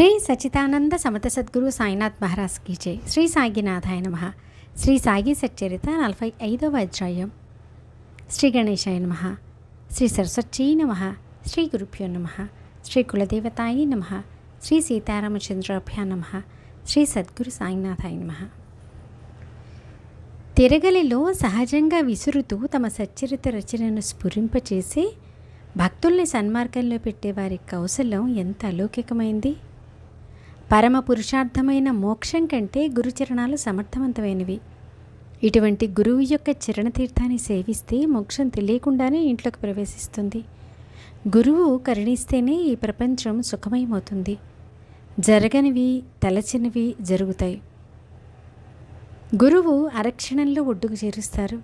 శ్రీ సచితానంద సమత సద్గురు సాయినాథ్ మహారాజ్ కీ జై. శ్రీ సాగినాథాయ నమ. శ్రీ సాగి సచ్చరిత నలభై ఐదవ అధ్యాయం. శ్రీ గణేశాయ నమ. శ్రీ సరస్వతీ నమ. శ్రీ గురుభ్యో నమ. శ్రీ కులదేవతాయి నమ. శ్రీ సీతారామచంద్రాభ్యా నమ. శ్రీ సద్గురు సాయినాథాయ నమ. తిరగలిలో సహజంగా విసురుతూ తమ సచ్చరిత రచనను స్ఫురింపచేసి భక్తుల్ని సన్మార్గంలో పెట్టే వారి కౌశలం ఎంత అలౌకికమైంది? పరమ పురుషార్థమైన మోక్షం కంటే గురుచరణాలు సమర్థవంతమైనవి. ఇటువంటి గురువు యొక్క చరణతీర్థాన్ని సేవిస్తే మోక్షం తెలియకుండానే ఇంట్లోకి ప్రవేశిస్తుంది. గురువు కరుణిస్తేనే ఈ ప్రపంచం సుఖమయమవుతుంది. జరగనివి తలచినవి జరుగుతాయి. గురువు అరక్షణంలో ఒడ్డుకు చేరుస్తారు.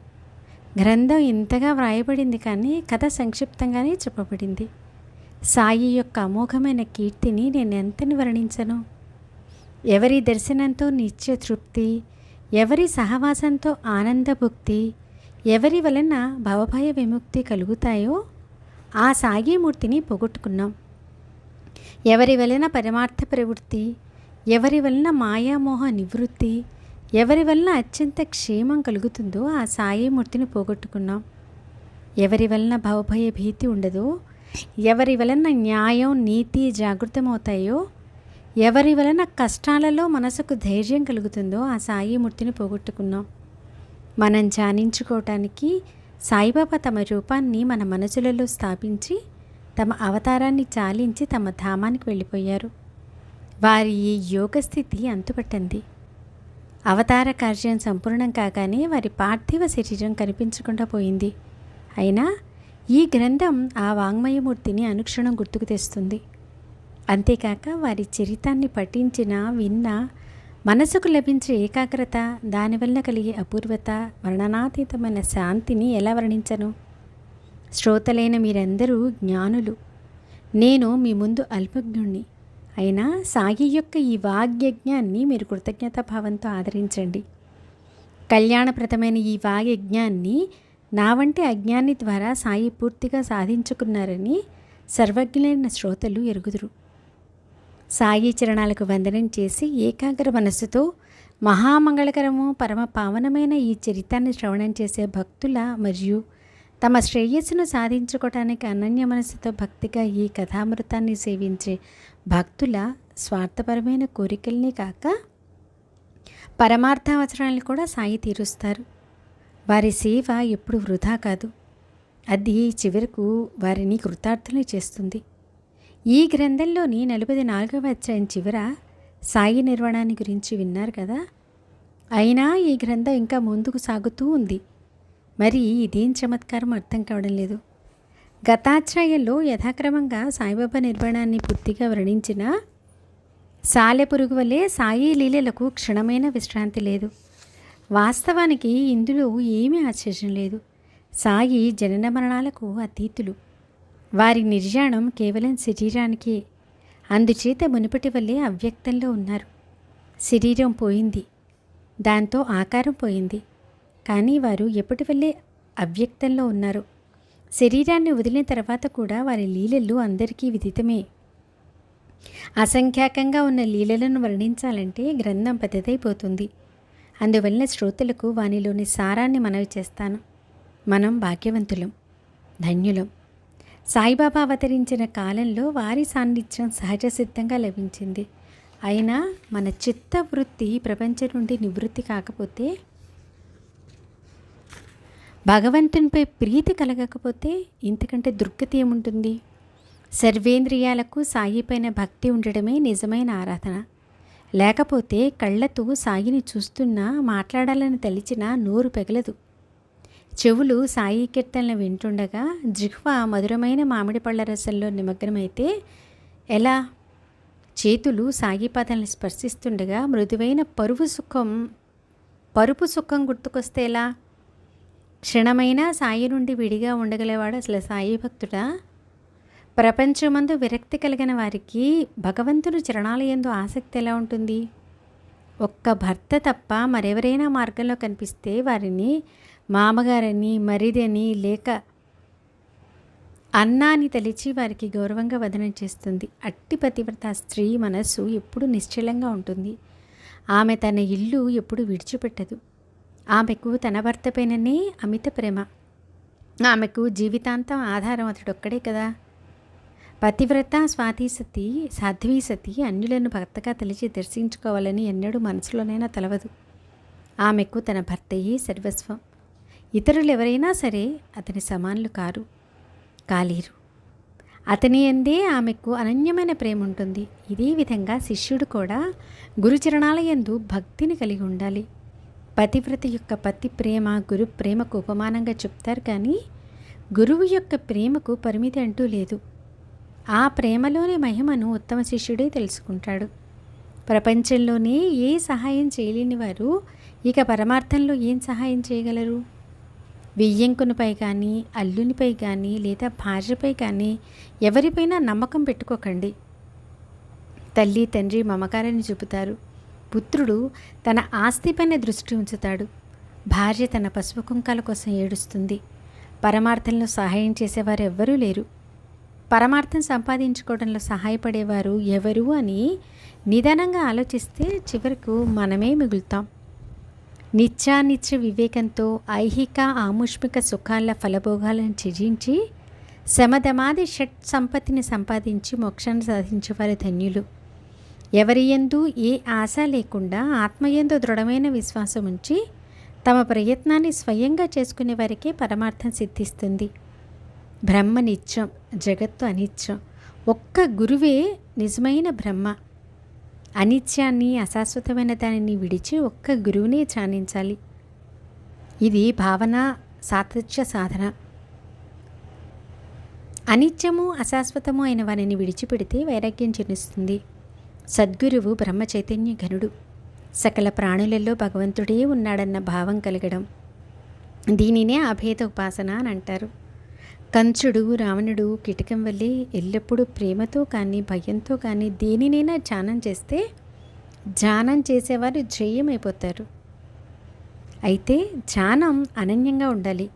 గ్రంథం ఇంతగా వ్రాయబడింది కానీ కథ సంక్షిప్తంగానే చెప్పబడింది. సాయి యొక్క అమోఘమైన కీర్తిని నేను ఎంతని వర్ణించను? ఎవరి దర్శనంతో నిత్య తృప్తి ఎవరి సహవాసంతో ఆనందభుక్తి ఎవరి వలన భవభయ విముక్తి కలుగుతాయో ఆ సాగిమూర్తిని పోగొట్టుకున్నాం. ఎవరి వలన పరమార్థ ప్రవృత్తి ఎవరి వలన మాయామోహ నివృత్తి ఎవరి వలన అత్యంత క్షేమం కలుగుతుందో ఆ సాయిమూర్తిని పోగొట్టుకున్నాం. ఎవరి వలన భవభయ భీతి ఉండదో ఎవరి వలన న్యాయం నీతి జాగృతమవుతాయో ఎవరి వలన కష్టాలలో మనసుకు ధైర్యం కలుగుతుందో ఆ సాయిమూర్తిని పోగొట్టుకున్నాం. మనం ధ్యానించుకోవటానికి సాయిబాబా తమ రూపాన్ని మన మనసులలో స్థాపించి తమ అవతారాన్ని చాలించి తమ ధామానికి వెళ్ళిపోయారు. వారి ఈ యోగస్థితి అంతుపట్టింది. అవతార కార్యం సంపూర్ణం కాగానే వారి పార్థివ శరీరం కనిపించకుండా పోయింది. అయినా ఈ గ్రంథం ఆ వాంగ్మయమూర్తిని అనుక్షణం గుర్తుకు తెస్తుంది. అంతేకాక వారి చరితాన్ని పఠించిన విన్న మనసుకు లభించే ఏకాగ్రత దానివల్ల కలిగే అపూర్వత వర్ణనాతీతమైన శాంతిని ఎలా వర్ణించను? శ్రోతలైన మీరందరూ జ్ఞానులు. నేను మీ ముందు అల్పజ్ఞుణ్ణి. అయినా సాయి యొక్క ఈ వాగ్యజ్ఞాన్ని మీరు కృతజ్ఞతాభావంతో ఆదరించండి. కళ్యాణప్రదమైన ఈ వాగ్యజ్ఞాన్ని నా వంటి అజ్ఞాని ద్వారా సాయి పూర్తిగా సాధించుకున్నారని సర్వజ్ఞులైన శ్రోతలు ఎరుగుదురు. సాయి చరణాలకు వందనం చేసి ఏకాగ్ర మనస్సుతో మహామంగళకరము పరమ పావనమైన ఈ చరితాన్ని శ్రవణం చేసే భక్తుల మరియు తమ శ్రేయస్సును సాధించుకోవటానికి అనన్య మనస్సుతో భక్తిగా ఈ కథామృతాన్ని సేవించే భక్తుల స్వార్థపరమైన కోరికల్ని కాక పరమార్థ అవసరాలను కూడా సాయి తీరుస్తారు. వారి సేవ ఎప్పుడు వృధా కాదు. అది చివరకు వారిని కృతార్థులు చేస్తుంది. ఈ గ్రంథంలోని నలభై నాలుగవ అధ్యాయం చివర సాయి నిర్వహణాన్ని గురించి విన్నారు కదా? అయినా ఈ గ్రంథం ఇంకా ముందుకు సాగుతూ ఉంది. మరి ఇదేం చమత్కారం అర్థం కావడం లేదు. గతాధ్యాయంలో యథాక్రమంగా సాయిబాబా నిర్మాణాన్ని పూర్తిగా వర్ణించిన సాలెపురుగు వలె సాయి లీలలకు క్షణమైన విశ్రాంతి లేదు. వాస్తవానికి ఇందులో ఏమీ ఆశ్చర్యం లేదు. సాయి జనన మరణాలకు అతీతులు. వారి నిర్యాణం కేవలం శరీరానికే అందుచేత మునుపటి వల్లే అవ్యక్తంలో ఉన్నారు. శరీరం పోయింది దాంతో ఆకారం పోయింది. కానీ వారు ఎప్పటి వల్లే అవ్యక్తంలో ఉన్నారు? శరీరాన్ని వదిలిన తర్వాత కూడా వారి లీలలు అందరికీ విదితమే. అసంఖ్యాకంగా ఉన్న లీలలను వర్ణించాలంటే గ్రంథం పెద్దదైపోతుంది. అందువలన శ్రోతలకు వానిలోని సారాన్ని మనవి చేస్తాను. మనం భాగ్యవంతులం ధన్యులం. సాయిబాబా అవతరించిన కాలంలో వారి సాన్నిధ్యం సహజ సిద్ధంగా లభించింది. అయినా మన చిత్త వృత్తి ప్రపంచం నుండి నివృత్తి కాకపోతే భగవంతునిపై ప్రీతి కలగకపోతే ఇంతకంటే దుర్గతి ఏముంటుంది? సర్వేంద్రియాలకు సాయిపైన భక్తి ఉండడమే నిజమైన ఆరాధన. లేకపోతే కళ్ళతో సాయిని చూస్తున్నా మాట్లాడాలని తలిచినా నోరు పెగలదు. చెవులు సాయి కీర్తనలు వింటుండగా జిహ్వ మధురమైన మామిడి పళ్ళ రసంలో నిమగ్నమైతే ఎలా? చేతులు సాగి పాదాలను స్పర్శిస్తుండగా మృదువైన పరువు సుఖం పరుపు సుఖం గుర్తుకొస్తే ఎలా? క్షణమైన సాయి నుండి విడిగా ఉండగలేవాడు అసలు సాయి భక్తుడా? ప్రపంచమందు విరక్తి కలిగిన వారికి భగవంతుని చరణాల ఎందు ఆసక్తి ఎలా ఉంటుంది? ఒక్క భర్త తప్ప మరెవరైనా మార్గంలో కనిపిస్తే వారిని మామగారని మరిదని లేక అన్నాన్ని తలిచి వారికి గౌరవంగా వదనం చేస్తుంది. అట్టి పతివ్రత స్త్రీ మనస్సు ఎప్పుడు నిశ్చలంగా ఉంటుంది. ఆమె తన ఇల్లు ఎప్పుడు విడిచిపెట్టదు. ఆమెకు తన భర్తపైననే అమిత ప్రేమ. ఆమెకు జీవితాంతం ఆధారం అతడొక్కడే కదా. పతివ్రత స్వాతి సతి సాధ్వీ సతి అన్యులను భర్తగా తలిచి దర్శించుకోవాలని ఎన్నడూ మనసులోనైనా తెలవదు. ఆమెకు తన భర్తయే సర్వస్వం. ఇతరులు ఎవరైనా సరే అతని సమానులు కారు కాలేరు. అతని ఎందే ఆమెకు అనన్యమైన ప్రేమ ఉంటుంది ఇదే విధంగా శిష్యుడు కూడా గురుచరణాల యందు భక్తిని కలిగి ఉండాలి. పతివ్రత యొక్క పతి ప్రేమ గురు ప్రేమకు ఉపమానంగా చెప్తారు కానీ గురువు యొక్క ప్రేమకు పరిమితి అంటూ లేదు. ఆ ప్రేమలోని మహిమను ఉత్తమ శిష్యుడే తెలుసుకుంటాడు. ప్రపంచంలోనే ఏ సహాయం చేయలేని వారు ఇక పరమార్థంలో ఏం సహాయం చేయగలరు? వెయ్యంకునిపై కానీ అల్లునిపై కానీ లేదా భార్యపై కానీ ఎవరిపైనా నమ్మకం పెట్టుకోకండి. తల్లి తండ్రి మమకారాన్ని చూపుతారు. పుత్రుడు తన ఆస్తిపైన దృష్టి ఉంచుతాడు. భార్య తన పసుపు కుంకాల కోసం ఏడుస్తుంది. పరమార్థంలో సహాయం చేసేవారు ఎవ్వరూ లేరు. పరమార్థం సంపాదించుకోవడంలో సహాయపడేవారు ఎవరు అని నిదానంగా ఆలోచిస్తే చివరకు మనమే మిగులుతాం. నిత్యానిత్య వివేకంతో ఐహిక ఆముష్మిక సుఖాల ఫలభోగాలను త్యజించి శమధమాది షట్ సంపత్తిని సంపాదించి మోక్షాన్ని సాధించేవారు ధన్యులు. ఎవరియందు ఏ ఆశ లేకుండా ఆత్మయందు దృఢమైన విశ్వాసం ఉంచి తమ ప్రయత్నాన్ని స్వయంగా చేసుకునే వారికే పరమార్థం సిద్ధిస్తుంది. బ్రహ్మ నిత్యం జగత్తు అనిత్యం. ఒక్క గురువే నిజమైన బ్రహ్మ. అనిత్యాన్ని అశాశ్వతమైన దానిని విడిచి ఒక్క గురువునే ధ్యానించాలి ఇది భావన సాతృత్య సాధన. అనిత్యము అశాశ్వతము అయిన వారిని విడిచిపెడితే వైరాగ్యం జనిస్తుంది సద్గురువు బ్రహ్మ చైతన్య ఘనుడు. సకల ప్రాణులలో భగవంతుడే ఉన్నాడన్న భావం కలగడం. దీనినే అభేద ఉపాసన అని అంటారు. కంచుడు రావణుడు కిటకం వల్లే ఎల్లప్పుడూ ప్రేమతో కానీ భయంతో కానీ దేనినైనా ధ్యానం చేస్తే ధ్యానం చేసేవారు జయమైపోతారు. అయితే ధ్యానం అనన్యంగా ఉండాలి.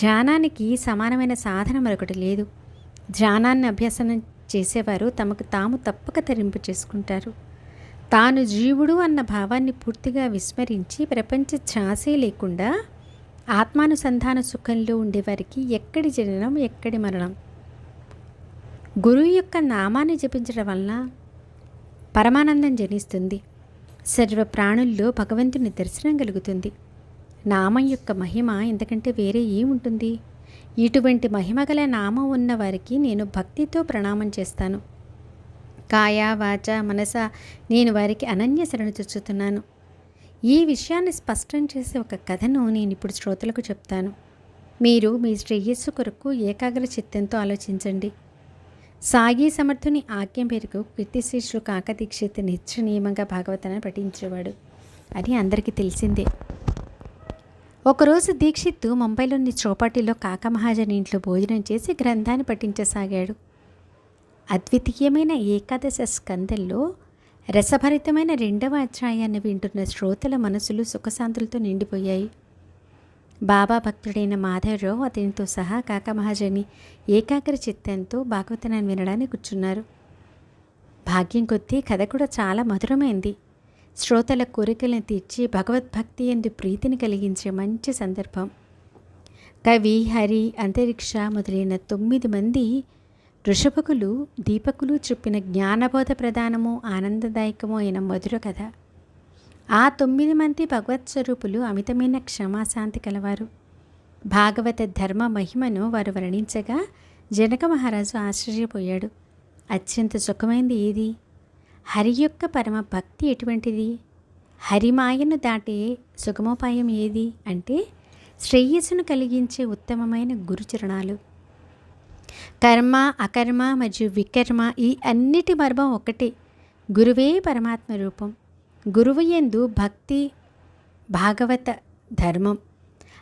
ధ్యానానికి సమానమైన సాధన మరొకటి లేదు. ధ్యానాన్ని అభ్యాసనం చేసేవారు తమకు తాము తప్పక తరింపు చేసుకుంటారు. తాను జీవుడు అన్న భావాన్ని పూర్తిగా విస్మరించి ప్రపంచ ఛాసే లేకుండా ఆత్మానుసంధాన సుఖంలో ఉండేవారికి ఎక్కడి జననం ఎక్కడి మరణం? గురువు యొక్క నామాన్ని జపించడం వలన పరమానందం జనిస్తుంది. సర్వ ప్రాణుల్లో భగవంతుని దర్శనం కలుగుతుంది. నామం యొక్క మహిమ ఎందుకంటే వేరే ఏముంటుంది? ఇటువంటి మహిమ గల నామం ఉన్న వారికి నేను భక్తితో ప్రణామం చేస్తాను. కాయ వాచ మనస నేను వారికి అనన్య శరణు చూస్తున్నాను ఈ విషయాన్ని స్పష్టం చేసే ఒక కథను నేను ఇప్పుడు శ్రోతలకు చెప్తాను. మీరు మీ శ్రేయస్సు కొరకు ఏకాగ్ర చిత్తంతో ఆలోచించండి. సాగి సమర్థుని ఆజ్ఞ పేరుకు కీర్తిశేషుడు కాకదీక్షిత్ నిత్య నియమంగా భాగవతాన్ని పఠించేవాడు. అని అందరికీ తెలిసిందే. ఒకరోజు దీక్షిత్తు ముంబైలోని చౌపాటిలో కాక మహాజన్ ఇంట్లో భోజనం చేసి గ్రంథాన్ని పఠించసాగాడు. అద్వితీయమైన ఏకాదశ స్కందంలో రసభరితమైన రెండవ అధ్యాయాన్ని వింటున్న శ్రోతల మనసులు సుఖశాంతులతో నిండిపోయాయి. బాబా భక్తుడైన మాధవరావు అతనితో సహా కాకమహాజని ఏకాగ్ర చిత్తంతో భాగవతనాన్ని వినడానికి కూర్చున్నారు. భాగ్యం కొద్దీ కథ కూడా చాలా మధురమైంది. శ్రోతల కోరికలను తీర్చి భగవద్భక్తి ఎందు ప్రీతిని కలిగించే మంచి సందర్భం. కవి హరి అంతరిక్ష మొదలైన తొమ్మిది మంది ఋషభకులు దీపకులు చెప్పిన జ్ఞానబోధ ప్రధానము ఆనందదాయకము అయిన మధుర కథ. ఆ తొమ్మిది మంది భగవత్ స్వరూపులు అమితమైన క్షమాశాంతి కలవారు. భాగవత ధర్మ మహిమను వారు వర్ణించగా జనక మహారాజు ఆశ్చర్యపోయాడు. అత్యంత సుఖమైంది ఏది? హరి యొక్క పరమ భక్తి ఎటువంటిది? హరిమాయను దాటే సుగమోపాయం ఏది? అంటే శ్రేయస్సును కలిగించే ఉత్తమమైన గురుచరణాలు. కర్మ అకర్మ మరియు వికర్మ ఈ అన్నిటి మర్మం ఒకటే. గురువే పరమాత్మ రూపం. గురువు ఎందు భక్తి భాగవత ధర్మం.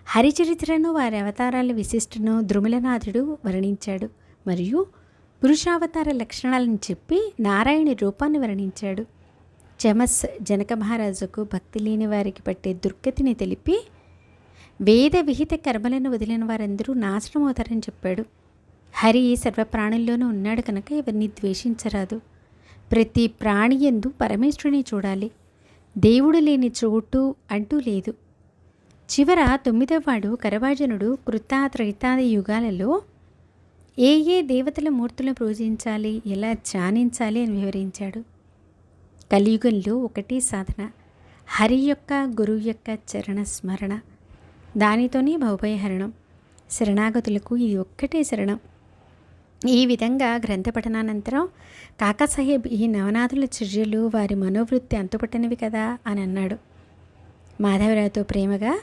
హరిచరిత్రను వారి అవతారాల విశిష్టను ద్రుమిలనాథుడు వర్ణించాడు మరియు పురుషావతార లక్షణాలను చెప్పి నారాయణ రూపాన్ని వర్ణించాడు. చమస్ జనక మహారాజుకు భక్తి లేని వారికి పట్టే దుర్గతిని తెలిపి వేద విహిత కర్మలను వదిలిన వారందరూ నాశనమవుతారని చెప్పాడు. హరి సర్వ ప్రాణుల్లోనూ ఉన్నాడు కనుక ఎవరిని ద్వేషించరాదు. ప్రతి ప్రాణి ఎందు పరమేశ్వరుని చూడాలి. దేవుడు లేని చోటు అంటూ లేదు. చివర తొమ్మిదవవాడు కరవాజనుడు కృతాత్రైతాది యుగాలలో ఏ ఏ దేవతల మూర్తులను పూజించాలి ఎలా ధ్యానించాలి అని వివరించాడు. కలియుగంలో ఒకటి సాధన హరి యొక్క గురువు యొక్క చరణ స్మరణ. దానితోనే భవభయహరణం. శరణాగతులకు ఇది ఒక్కటే శరణం. ఈ విధంగా గ్రంథ పఠనానంతరం కాకాసాహెబ్ ఈ నవనాథుల చర్యలు వారి మనోవృత్తి అంతుపట్టనివి కదా అని అన్నాడు. మాధవరావుతో ప్రేమగా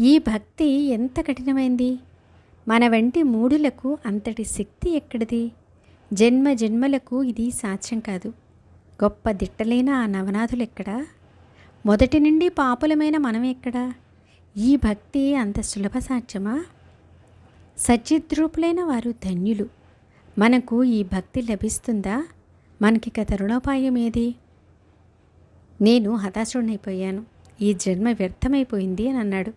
ఈ భక్తి ఎంత కఠినమైంది? మన వంటి మూడులకు అంతటి శక్తి ఎక్కడిది? జన్మ జన్మలకు ఇది సాధ్యం కాదు. గొప్ప దిట్టలైన ఆ నవనాథులు ఎక్కడా? మొదటి నుండి పాపులమైన మనం ఎక్కడా? ఈ భక్తి అంత సులభ సాధ్యమా? సచిద్రూపులైన వారు ధన్యులు. మనకు ఈ భక్తి లభిస్తుందా? మనకి గత తరుణోపాయం ఏది? నేను హతాశుడినైపోయాను ఈ జన్మ వ్యర్థమైపోయింది అని అన్నాడు.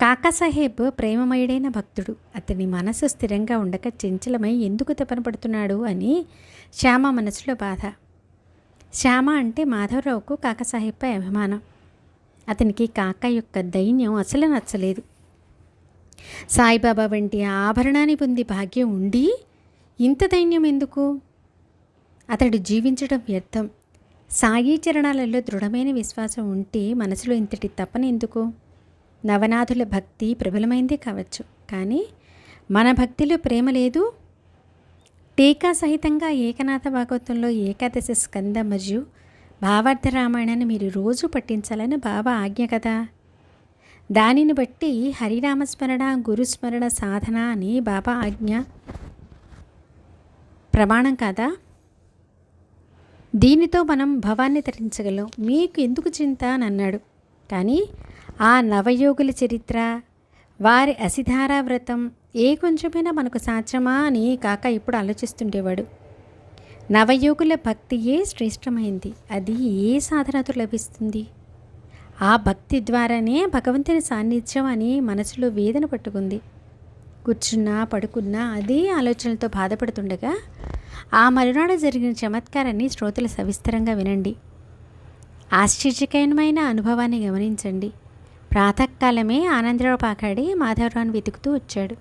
కాకాసాహేబ్ ప్రేమమయుడైన భక్తుడు. అతని మనసు స్థిరంగా ఉండక చెంచలమై ఎందుకు తెపనపడుతున్నాడు అని శ్యామ మనసులో బాధ. శ్యామ అంటే మాధవరావుకు కాకాసాహెబ్పై అభిమానం. అతనికి కాక యొక్క దైన్యం అసలు నచ్చలేదు. సాయిబాబా వంటి ఆభరణాన్ని పొంది భాగ్యం ఉండి ఇంత దైన్యం ఎందుకు? అతడు జీవించడం వ్యర్థం. సాయి చరణాలలో దృఢమైన విశ్వాసం ఉంటే మనసులో ఇంతటి తపన ఎందుకు? నవనాథుల భక్తి ప్రబలమైందే కావచ్చు. కానీ మన భక్తిలో ప్రేమ లేదు. టీకా సహితంగా ఏకనాథ భాగవతంలో ఏకాదశి స్కంద మరియు భావార్థ రామాయణాన్ని మీరు రోజు పట్టించాలని బాబా ఆజ్ఞ కదా? దానిని బట్టి హరినామస్మరణ గురుస్మరణ సాధన అని బాబా ఆజ్ఞ ప్రమాణం కాదా? దీనితో మనం భవాన్ని తరించగలం. మీకు ఎందుకు చింత అని అన్నాడు. కానీ ఆ నవయోగుల చరిత్ర వారి అసిధారా వ్రతం ఏ కొంచెమైనా మనకు సాధ్యమా అని కాక ఇప్పుడు ఆలోచిస్తుండేవాడు. నవయోగుల భక్తియే శ్రేష్టమైంది. అది ఏ సాధనతో లభిస్తుంది? ఆ భక్తి ద్వారానే భగవంతుని సాన్నిధ్యం అని మనసులో వేదన పట్టుకుంది. కూర్చున్నా పడుకున్నా అదే ఆలోచనలతో బాధపడుతుండగా ఆ మరునాడు జరిగిన చమత్కారాన్ని శ్రోతలు సవిస్తరంగా వినండి. ఆశ్చర్యకరమైన అనుభవాన్ని గమనించండి. ప్రాతకాలమే ఆనందరావు పాకాడి మాధవరావును వెతుకుతూ వచ్చాడు.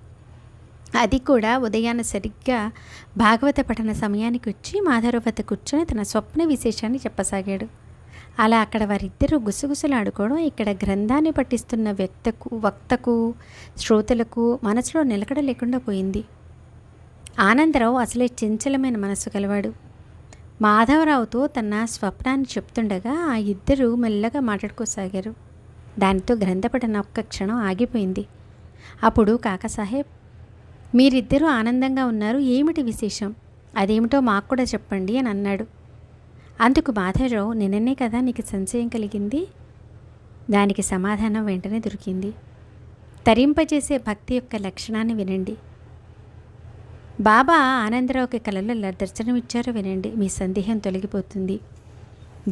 అది కూడా ఉదయాన్న సరిగ్గా భాగవత పఠన సమయానికి వచ్చి మాధవరావు వద్ద కూర్చొని తన స్వప్న విశేషాన్ని చెప్పసాగాడు. అలా అక్కడ వారిద్దరూ గుసగుసలాడుకోవడం ఇక్కడ గ్రంథాన్ని పట్టిస్తున్న వ్యక్తకు వక్తకు శ్రోతలకు మనసులో నిలకడ లేకుండా పోయింది. ఆనందరావు అసలే చంచలమైన మనసు గలవాడు. మాధవరావుతో తన స్వప్నాన్ని చెప్తుండగా ఆ ఇద్దరు మెల్లగా మాట్లాడుకోసాగారు. దానితో గ్రంథపఠన ఒక్క క్షణం ఆగిపోయింది. అప్పుడు కాకసాహెబ్ మీరిద్దరూ ఆనందంగా ఉన్నారు. ఏమిటి విశేషం? అదేమిటో మాకు కూడా చెప్పండి అని అన్నాడు. అందుకు మాధవరావు నిన్ననే కదా నీకు సంశయం కలిగింది? దానికి సమాధానం వెంటనే దొరికింది. తరింపజేసే భక్తి యొక్క లక్షణాన్ని వినండి. బాబా ఆనందరావుకి కలలో దర్శనమిచ్చారో వినండి. మీ సందేహం తొలగిపోతుంది.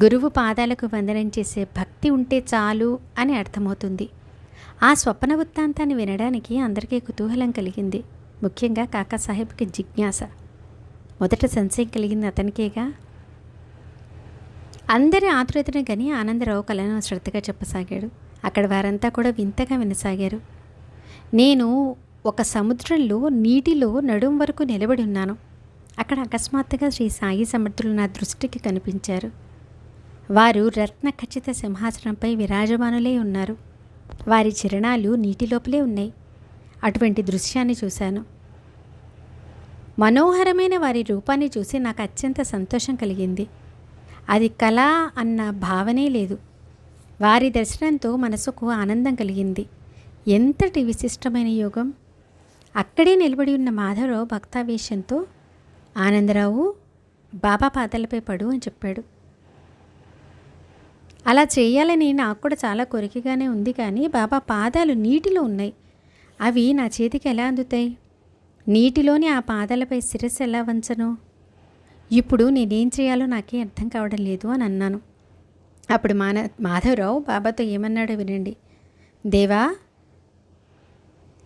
గురువు పాదాలకు వందనం చేసే భక్తి ఉంటే చాలు అని అర్థమవుతుంది. ఆ స్వప్న వృత్తాంతాన్ని వినడానికి అందరికీ కుతూహలం కలిగింది. ముఖ్యంగా కాకాసాహెబ్కి జిజ్ఞాస. మొదట సంశయం కలిగింది అతనికేగా. అందరి ఆతురతను గని ఆనందరావు కళను శ్రద్ధగా చెప్పసాగాడు. అక్కడ వారంతా కూడా వింతగా వినసాగారు. నేను ఒక సముద్రంలో నీటిలో నడుం వరకు నిలబడి ఉన్నాను. అక్కడ అకస్మాత్తుగా శ్రీ సాయి సమర్థులు నా దృష్టికి కనిపించారు. వారు రత్న ఖచ్చిత సింహాసనంపై విరాజమానులే ఉన్నారు. వారి చిరణాలు నీటి లోపలే ఉన్నాయి. అటువంటి దృశ్యాన్ని చూశాను. మనోహరమైన వారి రూపాన్ని చూసి నాకు అత్యంత సంతోషం కలిగింది. అది కళ అన్న భావనే లేదు. వారి దర్శనంతో మనసుకు ఆనందం కలిగింది. ఎంతటి విశిష్టమైన యోగం! అక్కడే నిలబడి ఉన్న మాధవరావు భక్తావేశంతో ఆనందరావు బాబా పాదాలపై పడు అని చెప్పాడు. అలా చేయాలని నాకు కూడా చాలా కోరికగానే ఉంది కానీ బాబా పాదాలు నీటిలో ఉన్నాయి. అవి నా చేతికి ఎలా అందుతాయి? నీటిలోని ఆ పాదాలపై శిరస్సు ఎలా వంచను? ఇప్పుడు నేనేం చేయాలో నాకే అర్థం కావడం లేదు అని అన్నాను. అప్పుడు మాన మాధవరావు బాబాతో ఏమన్నాడో వినండి. దేవా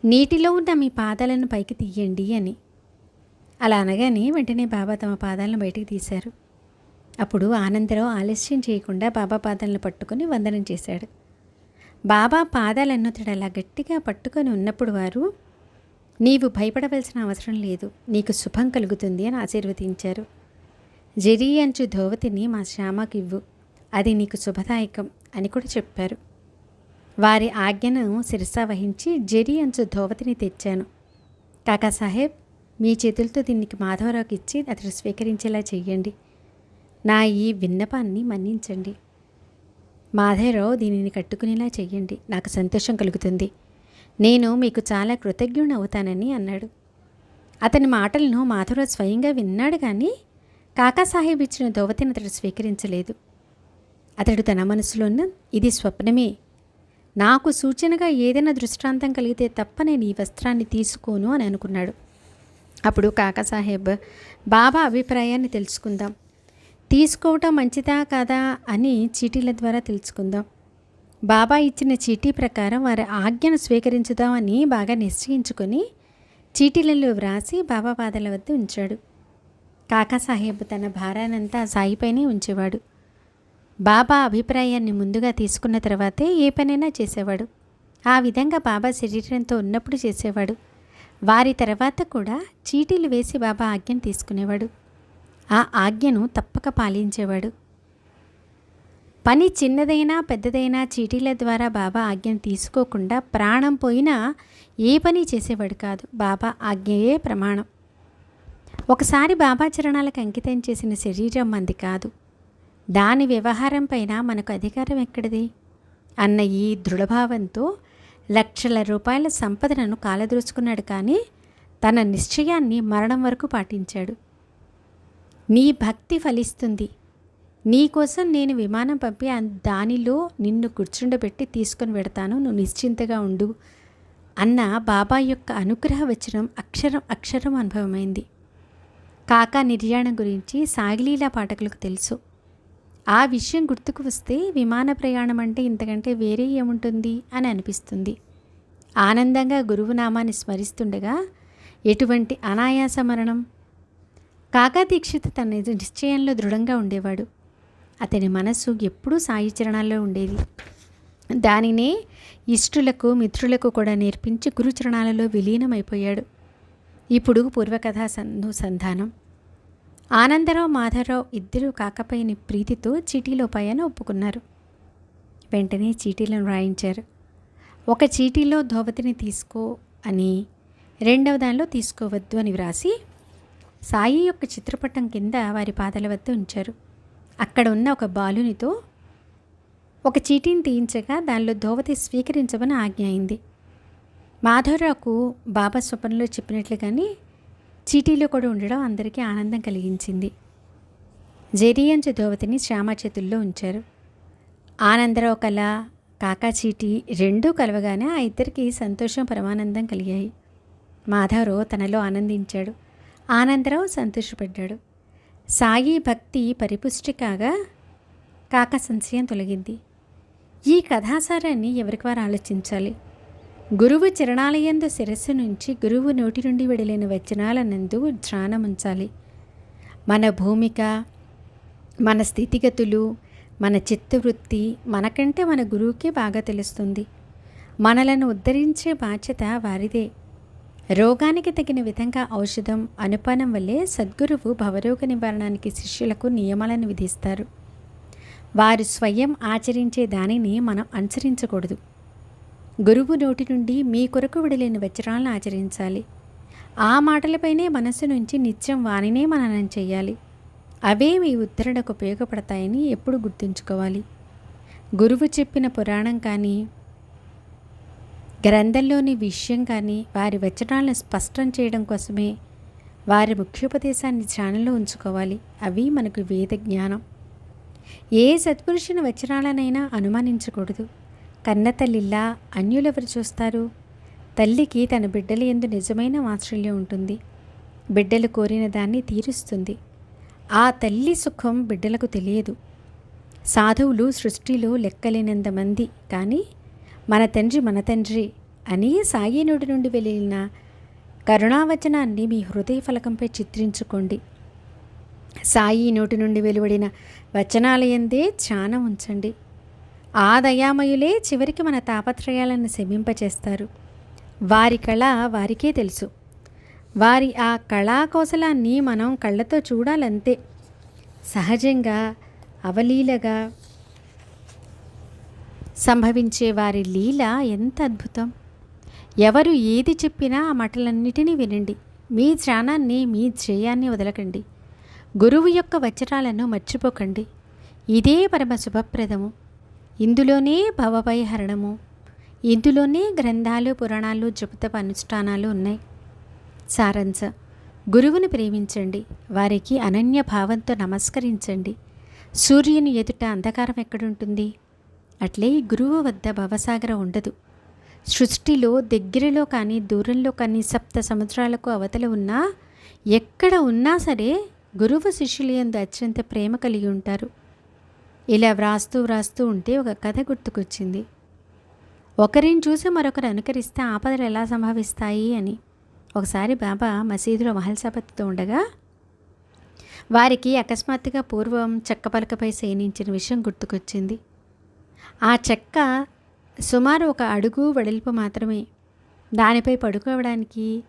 నీటిలో ఉన్న మీ పాదాలను పైకి తీయండి అని. అలా అనగానే వెంటనే బాబా తమ పాదాలను బయటికి తీశారు. అప్పుడు ఆనందరావు ఆలస్యం చేయకుండా బాబా పాదాలను పట్టుకొని వందనం చేశాడు. బాబా పాదాలను అతడు అలా గట్టిగా పట్టుకొని ఉన్నప్పుడు వారు నీవు భయపడవలసిన అవసరం లేదు నీకు శుభం కలుగుతుంది అని ఆశీర్వదించారు. జరీ అంచు ధోవతిని మా శ్యామకివ్వు. అది నీకు శుభదాయకం అని కూడా చెప్పారు. వారి ఆజ్ఞను శిరస వహించి జరీ అంచు ధోవతిని తెచ్చాను. కాకా సాహెబ్ మీ చేతులతో దీనికి మాధవరావుకి ఇచ్చి అతడు స్వీకరించేలా చెయ్యండి. నా ఈ విన్నపాన్ని మన్నించండి. మాధవరావు దీనిని కట్టుకునేలా చెయ్యండి. నాకు సంతోషం కలుగుతుంది. నేను మీకు చాలా కృతజ్ఞుని అవుతానని అన్నాడు. అతని మాటలను మాధవరావు స్వయంగా విన్నాడు కానీ కాకాసాహెబ్ ఇచ్చిన దోవతిని అతడు స్వీకరించలేదు. అతడు తన మనసులోన్న ఇది స్వప్నమే. నాకు సూచనగా ఏదైనా దృష్టాంతం కలిగితే తప్ప నేను ఈ వస్త్రాన్ని తీసుకోను అని అనుకున్నాడు. అప్పుడు కాకాసాహెబ్ బాబా అభిప్రాయాన్ని తెలుసుకుందాం. తీసుకోవటం మంచిదా కాదా? అని చీటీల ద్వారా తెలుసుకుందాం. బాబా ఇచ్చిన చీటీ ప్రకారం వారి ఆజ్ఞను స్వీకరించుదామని బాగా నిశ్చయించుకొని చీటీలలో వ్రాసి బాబా పాదల వద్ద ఉంచాడు. కాకాసాహెబ్ తన భారానంతా సాయిపైనే ఉంచేవాడు. బాబా అభిప్రాయాన్ని ముందుగా తీసుకున్న తర్వాతే ఏ పనైనా చేసేవాడు. ఆ విధంగా బాబా శరీరంతో ఉన్నప్పుడు చేసేవాడు. వారి తర్వాత కూడా చీటీలు వేసి బాబా ఆజ్ఞను తీసుకునేవాడు. ఆ ఆజ్ఞను తప్పక పాలించేవాడు. పని చిన్నదైనా పెద్దదైనా చీటీల ద్వారా బాబా ఆజ్ఞను తీసుకోకుండా ప్రాణం పోయినా ఏ పని చేసేవాడు కాదు. బాబా ఆజ్ఞయే ప్రమాణం. ఒకసారి బాబా చరణాలకు అంకితం చేసిన శరీరం మంది కాదు. దాని వ్యవహారం పైన మనకు అధికారం ఎక్కడిది? అన్న ఈ దృఢభావంతో లక్షల రూపాయల సంపదను కాలదూచుకున్నాడు కానీ తన నిశ్చయాన్ని మరణం వరకు పాటించాడు. నీ భక్తి ఫలిస్తుంది. నీకోసం నేను విమానం పంపి దానిలో నిన్ను కూర్చుండబెట్టి తీసుకొని పెడతాను నువ్వు నిశ్చింతగా ఉండు అన్న బాబా యొక్క అనుగ్రహ వచనం అక్షరం అక్షరం అనుభవమైంది. కాకా నిర్యాణం గురించి సాగిలీల పాఠకులకు తెలుసు. ఆ విషయం గుర్తుకు వస్తే విమాన ప్రయాణం అంటే ఇంతకంటే వేరే ఏముంటుంది అని అనిపిస్తుంది. ఆనందంగా గురువు నామాన్ని స్మరిస్తుండగా ఎటువంటి అనాయాస మరణం? కాకా దీక్షిత్ తన నిశ్చయంలో దృఢంగా ఉండేవాడు. అతని మనస్సు ఎప్పుడూ సాయి చరణాల్లో ఉండేది. దానినే ఇష్టులకు మిత్రులకు కూడా నేర్పించి గురుచరణాలలో విలీనమైపోయాడు. ఇప్పుడు పూర్వకథా సంధానం ఆనందరావు మాధవరావు ఇద్దరూ కాకపైని ప్రీతితో చీటీలో పైన ఒప్పుకున్నారు. వెంటనే చీటీలను రాయించారు. ఒక చీటీలో ధోవతిని తీసుకో అని రెండవ దానిలో తీసుకోవద్దు అని వ్రాసి సాయి యొక్క చిత్రపటం కింద వారి పాదాల వద్ద ఉంచారు. అక్కడ ఉన్న ఒక బాలునితో ఒక చీటీని తీయించగా దానిలో ధోవతి స్వీకరించమని ఆజ్ఞ అయింది. మాధవరావుకు బాబా స్వప్నంలో చెప్పినట్లుగానే చీటీలో కూడా ఉండడం అందరికీ ఆనందం కలిగించింది. జెరియంచు ధోవతిని శ్యామ చేతుల్లో ఉంచారు. ఆనందరావు కళ కాకా చీటీ రెండూ కలవగానే ఆ ఇద్దరికి సంతోషం పరమానందం కలిగాయి. మాధవరావు తనలో ఆనందించాడు. ఆనందరావు సంతోషపడ్డాడు. సాయి భక్తి పరిపుష్టి కాగా కాక సంశయం తొలగింది. ఈ కథాసారాన్ని ఎవరికి వారు ఆలోచించాలి? గురువు చరణాలయందు శిరస్సు నుంచి గురువు నోటి నుండి విడలేని వచనాలనందు ధ్యానముంచాలి మన భూమిక మన స్థితిగతులు మన చిత్తవృత్తి మనకంటే మన గురువుకే బాగా తెలుస్తుంది. మనలను ఉద్ధరించే బాధ్యత వారిదే. రోగానికి తగిన విధంగా ఔషధం అనుపానం వల్లే సద్గురువు భవరోగ నివారణానికి శిష్యులకు నియమాలను విధిస్తారు. వారు స్వయం ఆచరించే దానిని మనం అనుసరించకూడదు. గురువు నోటి నుండి మీ కొరకు విడలేని వచనాలను ఆచరించాలి. ఆ మాటలపైనే మనస్సు నుంచి నిత్యం వానినే మననం చేయాలి. అవే మీ ఉత్తరణకు ఉపయోగపడతాయని ఎప్పుడు గుర్తుంచుకోవాలి. గురువు చెప్పిన పురాణం కానీ గ్రంథంలోని విషయం కానీ వారి వచనాలను స్పష్టం చేయడం కోసమే వారి ముఖ్యోపదేశాన్ని ధ్యానంలో ఉంచుకోవాలి. అవి మనకు వేద జ్ఞానం. ఏ సత్పురుషుని వచనాలనైనా అనుమానించకూడదు. కన్నతల్లిలా అన్యులెవరు చూస్తారు? తల్లికి తన బిడ్డల ఎందు నిజమైన వాత్సల్యం ఉంటుంది. బిడ్డలు కోరిన దాన్ని తీరుస్తుంది. ఆ తల్లి సుఖం బిడ్డలకు తెలియదు. సాధువులు సృష్టిలో లెక్కలేనంత మంది. కానీ మన తండ్రి మన తండ్రి అని సాయి నోటి నుండి వెళ్ళిన కరుణావచనాన్ని మీ హృదయ ఫలకంపై చిత్రించుకోండి. సాయి నోటి నుండి వెలువడిన వచనాలయందే ధ్యానం ఉంచండి. ఆ దయామయులే చివరికి మన తాపత్రయాలను శమింపచేస్తారు. వారి కళ వారికే తెలుసు. వారి ఆ కళాకౌశలాన్ని మనం కళ్ళతో చూడాలంతే. సహజంగా అవలీలగా సంభవించే వారి లీల ఎంత అద్భుతం! ఎవరు ఏది చెప్పినా ఆ మాటలన్నిటినీ వినండి. మీ ధ్యానాన్ని మీ ధ్యేయాన్ని వదలకండి. గురువు యొక్క వచనాలను మర్చిపోకండి. ఇదే పరమ శుభప్రదము. ఇందులోనే భవభయహరణము ఇందులోనే గ్రంథాలు పురాణాలు జపతప అనుష్ఠానాలు ఉన్నాయి. సారాంశ. గురువుని ప్రేమించండి. వారికి అనన్య భావంతో నమస్కరించండి. సూర్యుని ఎదుట అంధకారం ఎక్కడుంటుంది? అట్లే గురువు వద్ద భవసాగరం ఉండదు. సృష్టిలో దగ్గరలో కానీ దూరంలో కానీ సప్త సముద్రాలకు అవతల ఉన్నా ఎక్కడ ఉన్నా సరే గురువు శిష్యులు ఎందు అత్యంత ప్రేమ కలిగి ఉంటారు. ఇలా వ్రాస్తూ వ్రాస్తూ ఉంటే ఒక కథ గుర్తుకొచ్చింది. ఒకరిని చూసి మరొకరు అనుకరిస్తే ఆపదలు ఎలా సంభవిస్తాయి అని. ఒకసారి బాబా మసీదులో మహల్సాపతితో ఉండగా వారికి అకస్మాత్తుగా పూర్వం చెక్క పలకపై శయనించిన విషయం గుర్తుకొచ్చింది. ఆ చెక్క సుమారు ఒక అడుగు వెడల్పు మాత్రమే. దానిపై పడుకోవడానికి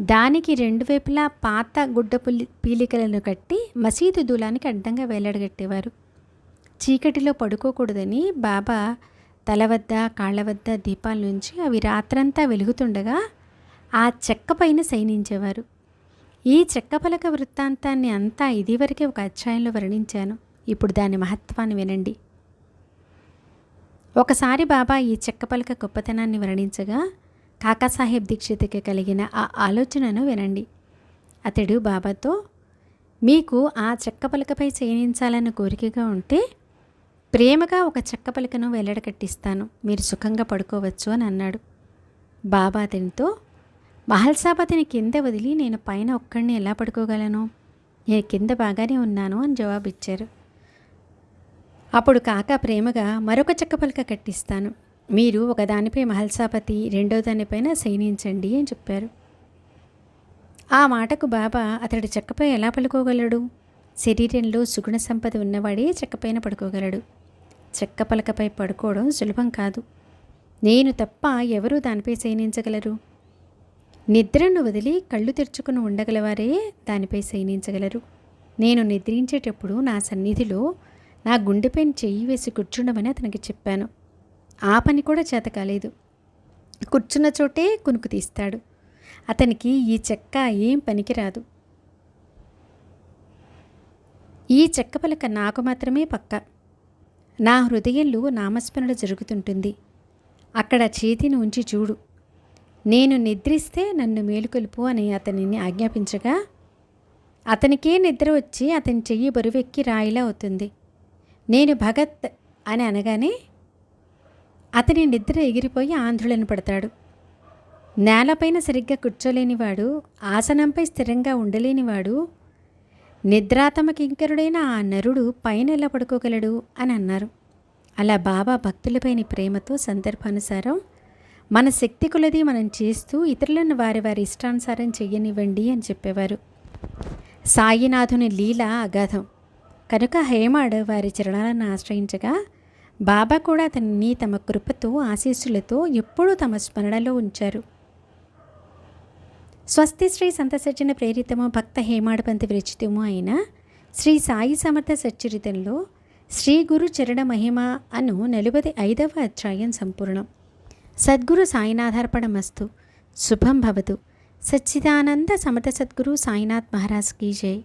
దానికి రెండు వైపులా పాత గుడ్డ పులి పీలికలను కట్టి మసీదు దూలానికి అడ్డంగా వేలాడగట్టేవారు. చీకటిలో పడుకోకూడదని బాబా తల వద్ద కాళ్ళ వద్ద దీపాల నుంచి అవి రాత్రంతా వెలుగుతుండగా ఆ చెక్క పైన శయనించేవారు. ఈ చెక్క పలక వృత్తాంతాన్ని అంతా ఇదివరకే ఒక అధ్యాయంలో వర్ణించాను. ఇప్పుడు దాని మహత్వాన్ని వినండి. ఒకసారి బాబా ఈ చెక్క పలక గొప్పతనాన్ని వర్ణించగా కాకాసాహెబ్ దీక్షిత్కి కలిగిన ఆ ఆలోచనను వినండి. అతడు బాబాతో మీకు ఆ చెక్క పలకపై చేయనించాలన్న కోరికగా ఉంటే ప్రేమగా ఒక చెక్క పలికను వెల్లడకట్టిస్తాను మీరు సుఖంగా పడుకోవచ్చు అని అన్నాడు. బాబా అతనితో మహల్సాపతిని కింద వదిలి నేను పైన ఒక్కడిని ఎలా పడుకోగలను? నేను కింద బాగానే ఉన్నాను అని జవాబిచ్చారు. అప్పుడు కాక ప్రేమగా మరొక చెక్క పలక కట్టిస్తాను. మీరు ఒకదానిపై మహల్సాపతి రెండో దానిపైన శయనించండి అని చెప్పారు. ఆ మాటకు బాబా అతడి చెక్కపై ఎలా పలుకోగలడు శరీరంలో సుగుణ సంపద ఉన్నవాడే చెక్కపైన పడుకోగలడు. చెక్క పలకపై పడుకోవడం సులభం కాదు. నేను తప్ప ఎవరూ దానిపై శయనించగలరు. నిద్రను వదిలి కళ్ళు తెరుచుకుని ఉండగలవారే దానిపై శయనించగలరు. నేను నిద్రించేటప్పుడు నా సన్నిధిలో నా గుండెపైన చెయ్యి వేసి కూర్చుండమని అతనికి చెప్పాను. ఆ పని కూడా చేత కాలేదు. కూర్చున్న చోటే కునుకు తీస్తాడు. అతనికి ఈ చెక్క ఏం పనికిరాదు. ఈ చెక్క పలక నాకు మాత్రమే పక్క. నా హృదయంలో నామస్మరణ జరుగుతుంటుంది. అక్కడ చేతిని ఉంచి చూడు. నేను నిద్రిస్తే నన్ను మేలుకొలుపు అని అతనిని ఆజ్ఞాపించగా అతనికే నిద్ర వచ్చి అతని చెయ్యి బరువెక్కి రాయిలా అవుతుంది. నేను భగత్ అని అనగానే అతని నిద్ర ఎగిరిపోయి ఆంధ్రులను పడతాడు. నేలపైన సరిగ్గా కూర్చోలేనివాడు ఆసనంపై స్థిరంగా ఉండలేనివాడు నిద్రాతమ కింకరుడైన ఆ నరుడు పైన ఎలా పడుకోగలడు అని అన్నారు. అలా బాబా భక్తులపైని ప్రేమతో సందర్భానుసారం మన శక్తి కులది మనం చేస్తూ ఇతరులను వారి వారి ఇష్టానుసారం చెయ్యనివ్వండి అని చెప్పేవారు. సాయినాథుని లీల అగాధం. కనుక హేమాడ్ వారి చరణాలను ఆశ్రయించగా బాబా కూడా అతన్ని తమ కృపతో ఆశీస్సులతో ఎప్పుడూ తమ స్మరణలో ఉంచారు. స్వస్తి శ్రీ సంతసర్జన ప్రేరితము భక్త హేమాడపంతి విరచితము అయిన శ్రీ సాయి సమర్థ సచ్చరితంలో శ్రీ గురు చరణ మహిమ అను నలుబది ఐదవ అధ్యాయం సంపూర్ణం. సద్గురు సాయినాథార్పణమస్తు. శుభం భవతు. సచ్చిదానంద సమర్థ సద్గురు సాయినాథ్ మహారాజ్ కీ జై.